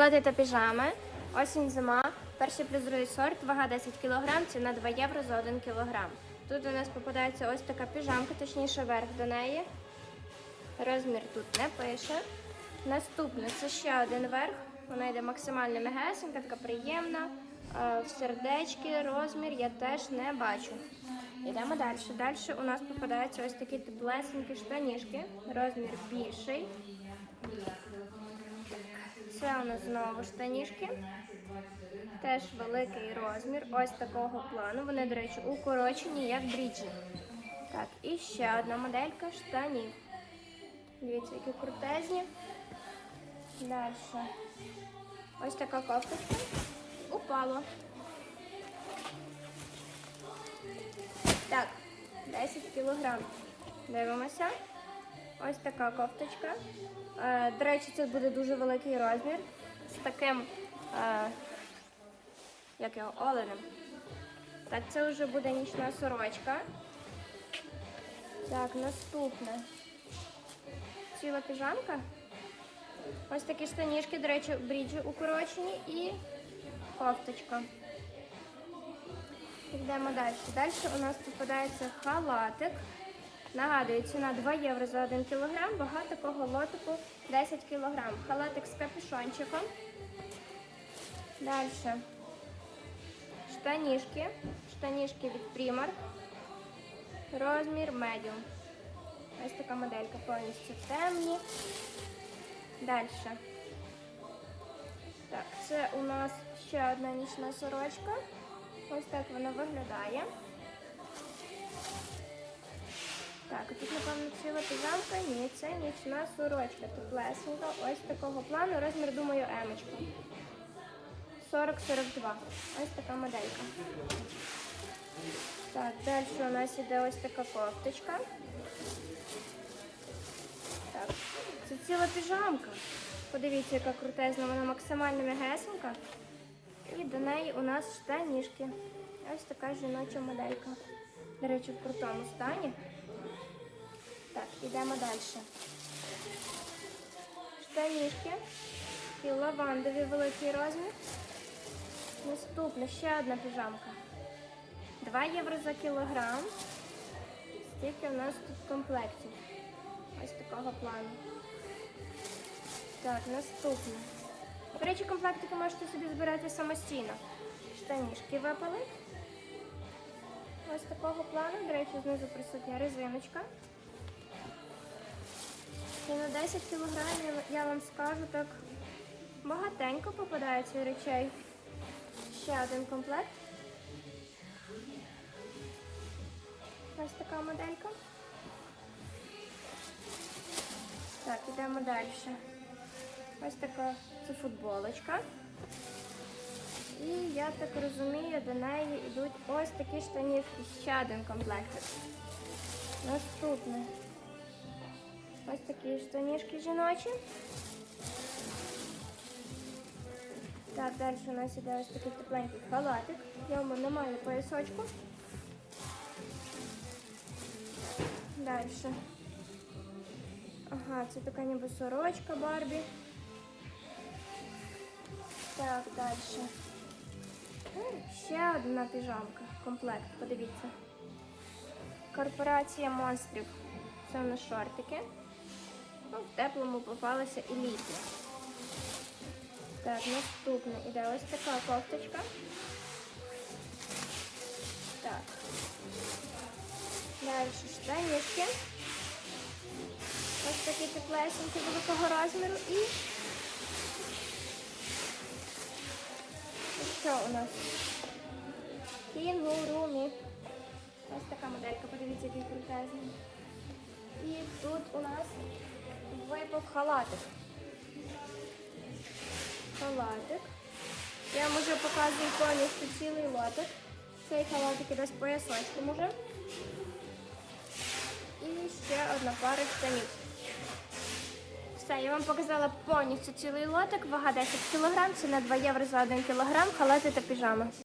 Халати та піжами. Осінь зима. Перший плюс сорт, вага 10 кг, ціна 2 євро за 1 кг. Тут у нас попадається ось така піжамка, точніше верх до неї. Розмір тут не пише. Наступне це ще один верх. Вона йде максимально мегесенька, така приємна. Е, В сердечки розмір я теж не бачу. Йдемо далі. Далі у нас попадаються ось такі теплесенькі штанішки. Розмір більший. Це у нас знову штанішки. Теж великий розмір. Ось такого плану. Вони, до речі, укорочені, як бріджі. Так, і ще одна моделька штанів. Дивіться, які крутезні. Далі. Ось така кофточка. Упало. Так, 10 кілограм. Дивимося. Ось така кофточка. Е, До речі, це буде дуже великий розмір. З таким, е, як його, оленем. Так, це вже буде нічна сорочка. Так, наступне. Ціла піжамка. Ось такі штанішки, до речі, бріджі укорочені і кофточка. Йдемо далі. Далі у нас попадається халатик. Нагадую, ціна 2 євро за 1 кілограм, вага такого лотику 10 кілограм. Халатик з капюшончиком. Далі. Штанішки. Штанішки від Primark. Розмір медіум. Ось така моделька повністю темні. Далі. Так, це у нас ще одна нічна сорочка. Ось так вона виглядає. Так, тут, напевно, ціла піжамка. Ні, це нічна сорочка. Теплесенька. Ось такого плану. Розмір, думаю, емочка. 40-42. Ось така моделька. Так, далі у нас іде ось така кофточка. Так, це ціла піжамка. Подивіться, яка крутезна, вона максимально м'ягесенька. І до неї у нас штанішки. Ось така жіноча моделька. До речі, в крутому стані. Йдемо далі. Штанішки. І лавандовий великий розмір. Наступна ще одна піжамка. 2 євро за кілограм. Стільки в нас тут комплектів. Ось такого плану. Так, наступне. До речі, комплектики можете собі збирати самостійно. Штанішки випали. Ось такого плану. До речі, знизу присутня резиночка. І на 10 кілограмів, я вам скажу, так багатенько попадається речей. Ще один комплект. Ось така моделька. Так, ідемо далі. Ось така це футболочка. І я так розумію, до неї йдуть ось такі штанівки. Ще один комплект. Наступне. Ось такі штанішки жіночі. Так, далі у нас іде ось такий тепленький халатик. В ньому немає поясочку. Далі. Ага, це така ніби сорочка Барбі. Так, далі. Ще одна піжамка. Комплект, подивіться. Корпорація монстрів. Це у нас шортики. Ну, в теплому попалася і літня. Так, наступне іде ось така кофточка. Так. Далі штанішки. Ось такі теплесенькі великого розміру і І що у нас? Кінгурумі. Ось така моделька, подивіться, який крутезний. І тут у нас випав халатик. Халатик. Я вже показую повністю цілий лотик. Цей халатик іде з поясочком уже. І ще одна пара штанів. Все, я вам показала повністю цілий лотик, вага 10 кг, ціна 2 євро за 1 кг, халати та піжами.